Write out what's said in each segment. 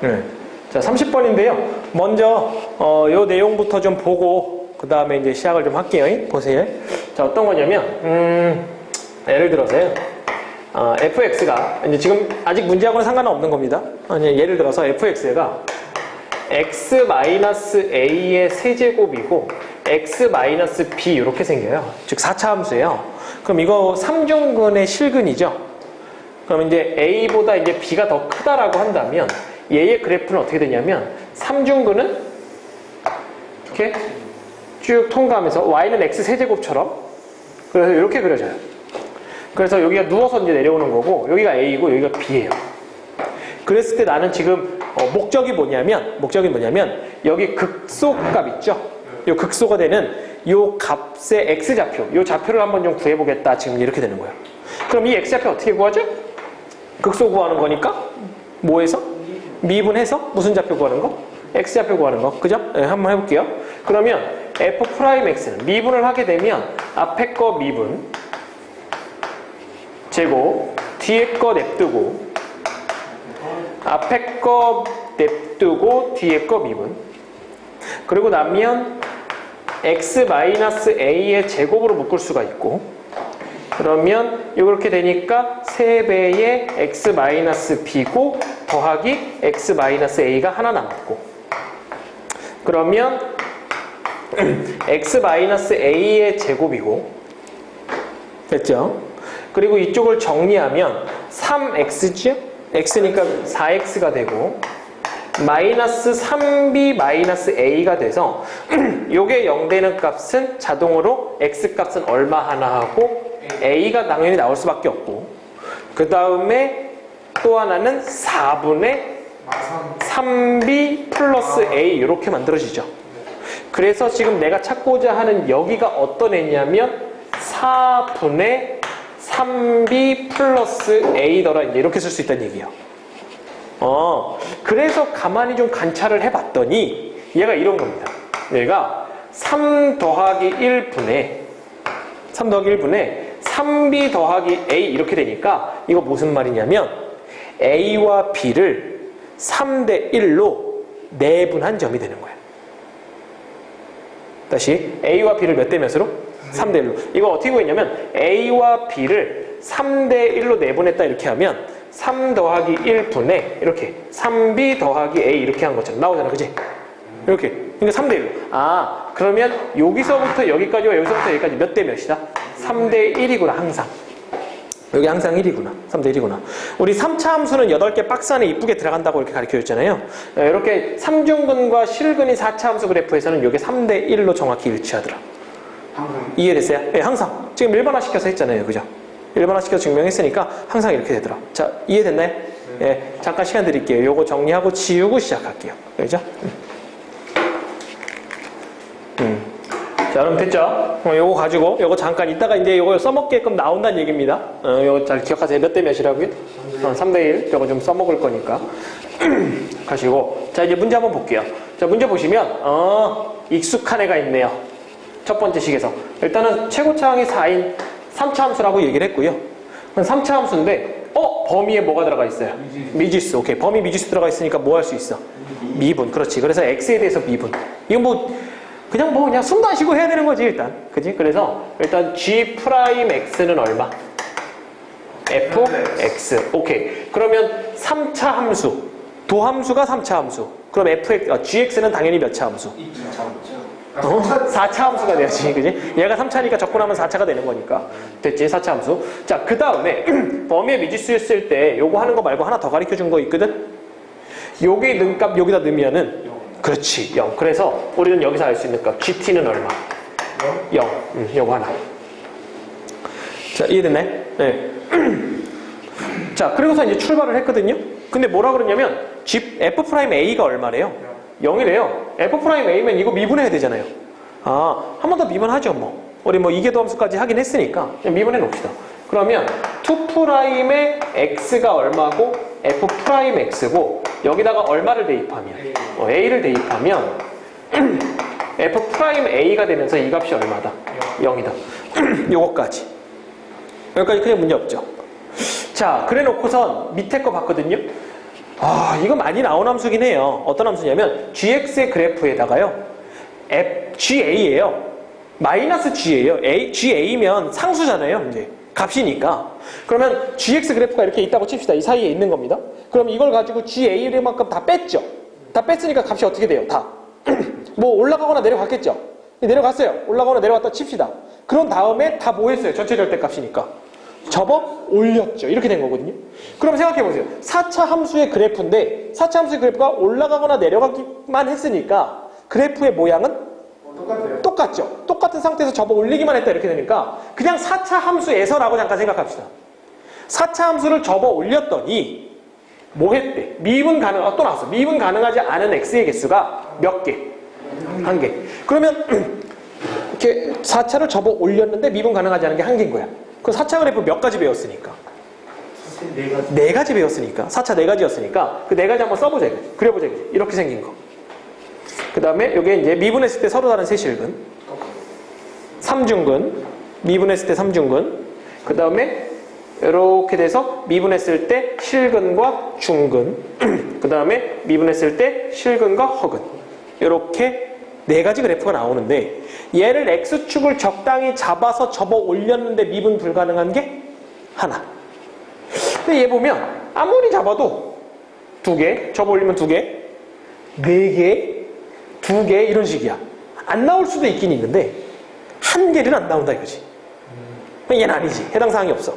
네. 자, 30번인데요. 먼저 어, 요 내용부터 좀 보고 그 다음에 이제 시작을 좀 할게요. 보세요. 자, 어떤 거냐면 음, 예를 들어서요. 어, fx가 이제 지금 아직 문제하고는 상관은 없는 겁니다. 아니, 예를 들어서 fx가 x-a의 세제곱이고 x-b 이렇게 생겨요. 즉 4차 함수예요. 그럼 이거 3중근의 실근이죠. 그럼 이제 a보다 이제 b가 더 크다라고 한다면 얘의 그래프는 어떻게 되냐면 3중근은 이렇게 쭉 통과하면서 y는 x 세제곱처럼 그래서 이렇게 그려져요. 그래서 여기가 누워서 이제 내려오는 거고 여기가 a이고 여기가 b예요. 그랬을 때 나는 지금 어, 목적이 뭐냐면 목적이 뭐냐면 여기 극소값 있죠. 요 극소가 되는 요 값의 x 좌표, 요 좌표를 한번 좀 구해보겠다. 지금 이렇게 되는 거예요. 그럼 이 x 좌표 어떻게 구하죠? 극소 구하는 거니까 뭐해서 미분해서 무슨 좌표 구하는 거? x 좌표 구하는 거, 그죠? 네, 한번 해볼게요. 그러면 f 프라임 x는 미분을 하게 되면 앞에 거 미분 제곱 뒤에 거 냅두고 앞에 거 냅두고 뒤에 거 미분 그리고 나면 x-a의 제곱으로 묶을 수가 있고 그러면 이렇게 되니까 3배의 x-b고 더하기 x-a가 하나 남았고 그러면 x-a의 제곱이고 됐죠? 그리고 이쪽을 정리하면 3x죠? x니까 4x가 되고 마이너스 3b 마이너스 a가 돼서 요게 0 되는 값은 자동으로 x 값은 얼마 하나 하고 a가 당연히 나올 수밖에 없고 그 다음에 또 하나는 4분의 3b 플러스 a 이렇게 만들어지죠. 그래서 지금 내가 찾고자 하는 여기가 어떤 애냐면 4분의 3b 플러스 a더라 이렇게 쓸 수 있다는 얘기예요. 어, 그래서 가만히 좀 관찰을 해봤더니 얘가 이런 겁니다. 얘가 3 더하기 1분의 3 더하기 1분의 3b 더하기 a 이렇게 되니까 이거 무슨 말이냐면 a와 b를 3대 1로 내분한 점이 되는 거예요. 다시 a와 b를 몇 대 몇으로? 3대 1로. 이거 어떻게 구했냐면 a와 b를 3대 1로 내분했다 이렇게 하면 3 더하기 1분의 이렇게 3b 더하기 a 이렇게 한 것처럼 나오잖아. 그지? 이렇게. 그러니까 3대 1로. 아, 그러면 여기서부터 여기까지와 여기서부터 여기까지 몇 대 몇이다? 3대 1이구나, 항상. 여기 항상 1이구나. 3대 1이구나. 우리 3차 함수는 8개 박스 안에 이쁘게 들어간다고 이렇게 가르쳐 줬잖아요. 이렇게 3중근과 실근인 4차 함수 그래프에서는 이게 3대 1로 정확히 일치하더라. 항상 이해됐어요? 예, 항상. 지금 일반화 시켜서 했잖아요. 그죠? 일반화 시켜서 증명했으니까 항상 이렇게 되더라. 자, 이해됐나요? 예, 잠깐 시간 드릴게요. 요거 정리하고 지우고 시작할게요. 그죠? 음. 음. 자, 그럼 됐죠? 어, 요거 가지고, 요거 잠깐 이따가 이제 요거 써먹게끔 나온다는 얘기입니다. 어, 요거 잘 기억하세요. 몇 대 몇이라고요? 어, 3대 1. 요거 좀 써먹을 거니까. 가시고. 자, 이제 문제 한번 볼게요. 자, 문제 보시면, 어, 익숙한 애가 있네요. 첫 번째 식에서. 일단은 최고차항이 4인 3차 함수라고 얘기를 했고요. 그럼 3차 함수인데, 어? 범위에 뭐가 들어가 있어요? 미지수. 오케이. 범위 미지수 들어가 있으니까 뭐 할 수 있어? 미분. 그렇지. 그래서 x에 대해서 미분. 이건 뭐, 그냥 뭐 그냥 숨도 안 쉬고 해야 되는 거지, 일단. 그지? 그래서 일단 g 프라임 x는 얼마? f x. 오케이. 그러면 3차 함수. 도함수가 3차 함수. 그럼 f, 어, gx는 당연히 몇 차 함수? 2차 함수죠. 어? 4차 함수가 돼야지, 그지? 얘가 3차니까 적분하면 4차가 되는 거니까. 됐지, 4차 함수. 자, 그 다음에, 범위의 미지수였을 때, 요거 하는 거 말고 하나 더 가르쳐 준 거 있거든? 요게 능값 여기다 넣으면은, 그렇지, 0. 그래서, 우리는 여기서 알 수 있는 값, GT는 얼마? 0. 음, 요거 하나. 자, 이해됐네? 네. 자, 그리고서 이제 출발을 했거든요? 근데 뭐라 그러냐면, G, F'A가 얼마래요? 0이래요. F'A면 이거 미분해야 되잖아요. 아, 한 번 더 미분하죠, 뭐. 우리 뭐 이계도 함수까지 하긴 했으니까, 미분해 놓읍시다. 그러면 2'의 X가 얼마고, F'X고, 여기다가 얼마를 대입하면, 어, A를 대입하면, F'A가 되면서 이 값이 얼마다? 0이다. 요거까지. 여기까지 그냥 문제 없죠. 자, 그래 놓고선 밑에 거 봤거든요. 아, 이거 많이 나온 함수긴 해요. 어떤 함수냐면 gx의 그래프에다가요. F, GA예요. 마이너스 G예요. A, GA면 상수잖아요. 이제 값이니까. 그러면 GX 그래프가 이렇게 있다고 칩시다. 이 사이에 있는 겁니다. 그럼 이걸 가지고 GA만큼 다 뺐죠. 다 뺐으니까 값이 어떻게 돼요? 다. 뭐 올라가거나 내려갔겠죠. 내려갔어요. 올라가거나 내려갔다 칩시다. 그런 다음에 다 뭐 했어요? 전체 절대값이니까. 접어 올렸죠. 이렇게 된 거거든요. 그럼 생각해 보세요. 4차 함수의 그래프인데 4차 함수의 그래프가 올라가거나 내려가기만 했으니까 그래프의 모양은 어, 똑같아요. 똑같죠. 똑같은 상태에서 접어 올리기만 했다 이렇게 되니까 그냥 4차 함수에서라고 잠깐 생각합시다. 4차 함수를 접어 올렸더니 뭐 했대? 미분 가능, 아, 또 나왔어. 미분 가능하지 않은 x의 개수가 몇 개? 한 개. 그러면 이렇게 4차를 접어 올렸는데 미분 가능하지 않은 게 한 개인 거야. 그 4차 그래프 몇 가지 배웠으니까? 네 가지. 네 가지 배웠으니까 4차 네 가지였으니까 그 네 가지 한번 써보자 이거지. 그려보자 이거지. 이렇게 생긴 거. 그 다음에 요게 이제 미분했을 때 서로 다른 세실근. 삼중근 미분했을 때 삼중근. 그 다음에 이렇게 돼서 미분했을 때 실근과 중근. 그 다음에 미분했을 때 실근과 허근. 이렇게 네 가지 그래프가 나오는데 얘를 x축을 적당히 잡아서 접어 올렸는데 미분 불가능한 게 하나. 근데 얘 보면 아무리 잡아도 두 개, 접어 올리면 두 개, 네 개, 두 개 이런 식이야. 안 나올 수도 있긴 있는데 한 개는 안 나온다 이거지. 얘는 아니지. 해당 사항이 없어.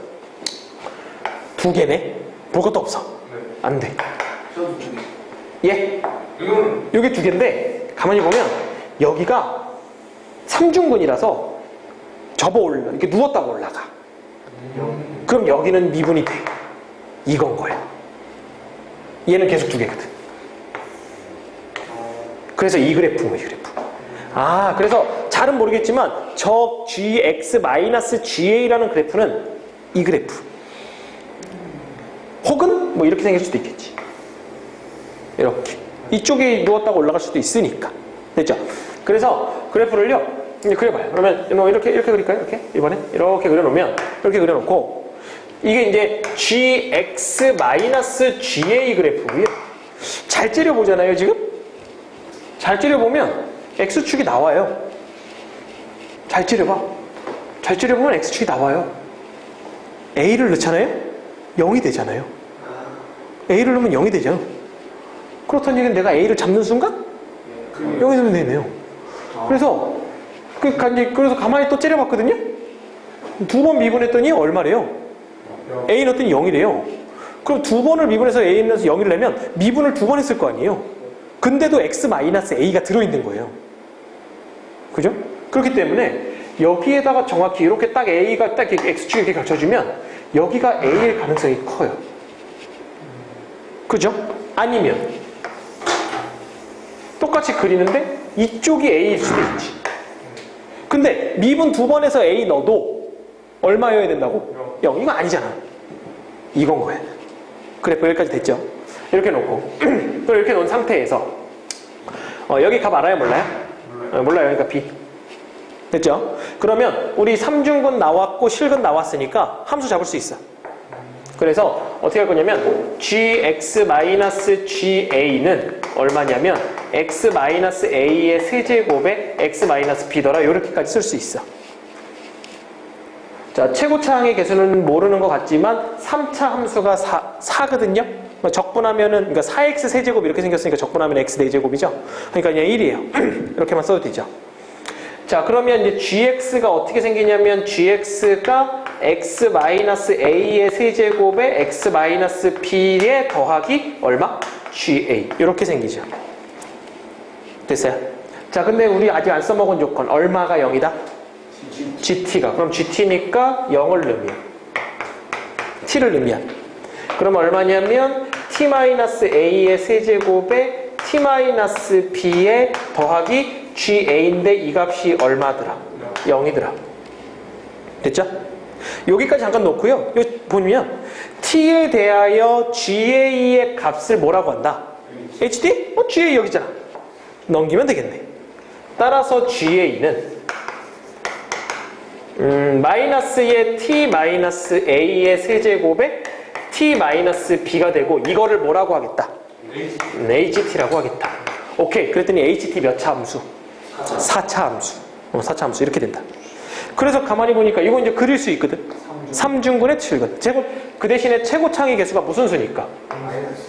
두 개네. 볼 것도 없어. 안 돼. 예. 여기 두 개인데 가만히 보면 여기가 삼중근이라서 접어 올라 이렇게 누웠다가 올라가. 그럼 여기는 미분이 돼. 이건 거야. 얘는 계속 두 개거든. 그래서 이 그래프인 거야, 이 그래프. 아, 그래서 잘은 모르겠지만 저 gx-ga라는 그래프는 이 그래프. 혹은 뭐 이렇게 생길 수도 있겠지. 이렇게. 이쪽에 누웠다가 올라갈 수도 있으니까. 됐죠? 그래서 그래프를요, 이제 그려봐요. 그러면 뭐 이렇게, 이렇게 그릴까요? 이렇게? 이번에? 이렇게 그려놓으면, 이렇게 그려놓고, 이게 이제 gx-ga 그래프고요. 잘 찌려보잖아요, 지금? 잘 찌려보면 x축이 나와요. 잘 찌려봐. 잘 찌려보면 x축이 나와요. a를 넣잖아요? 0이 되잖아요. a를 넣으면 0이 되죠. 그렇다는 얘기는 내가 a를 잡는 순간 그게 0이 되면 되네요. 그래서 그 가- 그래서 가만히 또 째려봤거든요. 두 번 미분했더니 얼마래요? a 넣었더니 0이래요. 그럼 두 번을 미분해서 a 넣어서 0을 내면 미분을 두 번 했을 거 아니에요. 근데도 x-a가 들어있는 거예요. 그죠? 그렇기 때문에 여기에다가 정확히 이렇게 딱 a가 딱 x축이 이렇게 겹쳐주면 여기가 a일 가능성이 커요. 그죠? 아니면 똑같이 그리는데 이쪽이 a일 수도 있지. 근데 미분 두 번에서 a 넣어도 얼마여야 된다고? 0. 이거 아니잖아. 이건 거야. 그래프 여기까지 됐죠? 이렇게 놓고 또 이렇게 놓은 상태에서 어, 여기 값 알아요? 몰라요? 어, 몰라요. 그러니까 b. 됐죠? 그러면 우리 삼중근 나왔고 실근 나왔으니까 함수 잡을 수 있어. 그래서 어떻게 할 거냐면 gx-ga는 얼마냐면 x-a의 세제곱에 x-b더라 이렇게까지 쓸 수 있어. 자, 최고차항의 개수는 모르는 것 같지만 3차 함수가 4, 4거든요. 적분하면은 그러니까 4x 세제곱 이렇게 생겼으니까 적분하면 x 4제곱이죠. 그러니까 그냥 1이에요. 이렇게만 써도 되죠. 자, 그러면 이제 gx가 어떻게 생기냐면 gx가 x-a의 세제곱에 x-b에 더하기 얼마? ga. 이렇게 생기죠. 됐어요? 자, 근데 우리 아직 안 써먹은 조건 얼마가 0이다? GT가 그럼 GT니까 0을 넣으면 T를 넣으면 그럼 얼마냐면 T-A의 세제곱에 T-B에 더하기 GA인데 이 값이 얼마더라? 0이더라 됐죠? 여기까지 잠깐 놓고요 여기 보면 T에 대하여 GA의 값을 뭐라고 한다? HD? 어 GA 여기잖아 넘기면 되겠네 따라서 GA는 음, 마이너스의 t 마이너스 a의 세제곱에 t-b가 되고 이거를 뭐라고 하겠다? HT라고 하겠다. 오케이. 그랬더니 HT 몇 차 함수? 4차 함수. 어, 4차 함수 이렇게 된다. 그래서 가만히 보니까 이거 이제 그릴 수 있거든. 3중근의 7근. 제곱 그 대신에 최고 창의 개수가 무슨 수니까?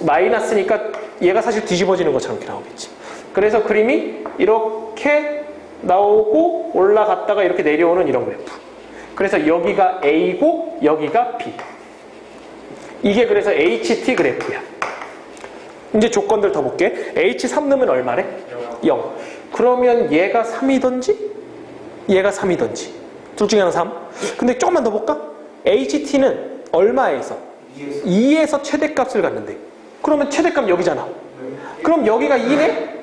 마이너스니까 얘가 사실 뒤집어지는 것처럼 이렇게 나오겠지. 그래서 그림이 이렇게 나오고 올라갔다가 이렇게 내려오는 이런 그래프. 그래서 여기가 A고 여기가 B. 이게 그래서 HT 그래프야. 이제 조건들 더 볼게. H3 넣으면 얼마래? 0. 그러면 얘가 3이던지 얘가 3이던지 둘 중에 하나 3. 근데 조금만 더 볼까? HT는 얼마에서? 2에서 최대값을 갖는데 그러면 최대값 여기잖아. 그럼 여기가 2네?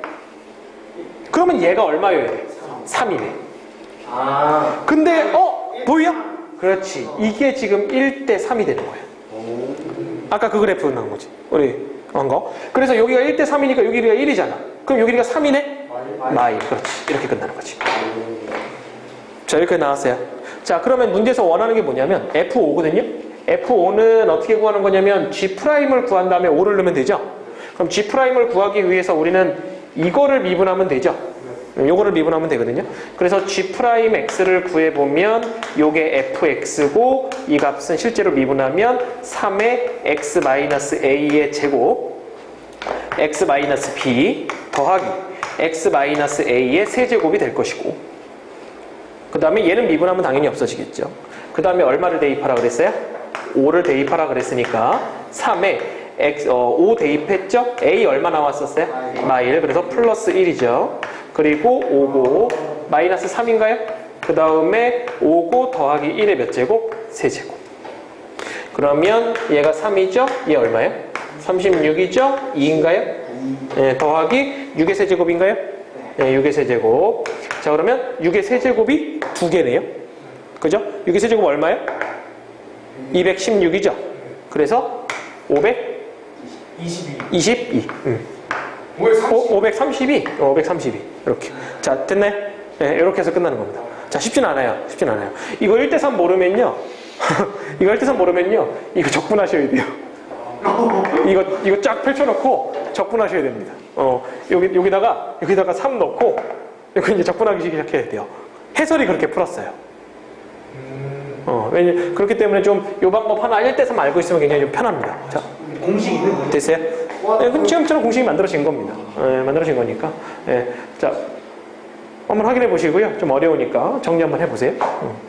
그러면 얘가 얼마여야 돼? 3 이네. 아. 근데 어? 보여? 그렇지. 이게 지금 1대 3이 되는 거야. 아까 그 그래프 나온 거지. 우리 한 거. 그래서 여기가 1대 3이니까 여기가 1이잖아. 그럼 여기가 3이네? 마일. 그렇지. 이렇게 끝나는 거지. 자, 이렇게 나왔어요. 자, 그러면 문제에서 원하는 게 뭐냐면 F5거든요? F5는 어떻게 구하는 거냐면 G'을 구한 다음에 5를 넣으면 되죠? 그럼 G'을 구하기 위해서 우리는 이거를 미분하면 되죠? 요거를 미분하면 되거든요. 그래서 G'X를 구해 보면 요게 fx고 이 값은 실제로 미분하면 3의 x-a의 제곱 x-b 더하기 x-a의 세제곱이 될 것이고 그 다음에 얘는 미분하면 당연히 없어지겠죠. 그 다음에 얼마를 대입하라 그랬어요? 5를 대입하라 그랬으니까 3에 x, 어, 5 대입했죠? a 얼마 나왔었어요? 마일. 그래서 플러스 1이죠. 그리고 5고 마이너스 3인가요? 그 다음에 5고 더하기 1의 몇 제곱? 세제곱. 그러면 얘가 3이죠? 얘 얼마예요? 36이죠? 2인가요? 예, 더하기 6의 세제곱인가요? 예, 6의 세제곱. 자, 그러면 6의 세제곱이 두 개네요. 그죠? 6의 세제곱 얼마예요? 216이죠? 그래서 522. 22. 음. 왜 30? 오, 532. 어, 532. 이렇게. 자, 됐네? 네, 이렇게 해서 끝나는 겁니다. 자, 쉽진 않아요. 쉽진 않아요. 이거 1대3 모르면요. 이거 1대3 모르면요. 이거 적분하셔야 돼요. 이거, 이거 쫙 펼쳐놓고 적분하셔야 됩니다. 어, 여기, 여기다가, 여기다가 3 넣고, 이거 이제 적분하기 시작해야 돼요. 해설이 그렇게 풀었어요. 어, 왜냐, 그렇기 때문에 좀 요 방법 하나 1대3 알고 있으면 굉장히 좀 편합니다. 자, 공식 있는? 됐어요? 네, 그럼 지금처럼 공식이 만들어진 겁니다. 예, 만들어진 거니까. 예, 자, 한번 확인해 보시고요. 좀 어려우니까 정리 한번 해보세요. 음.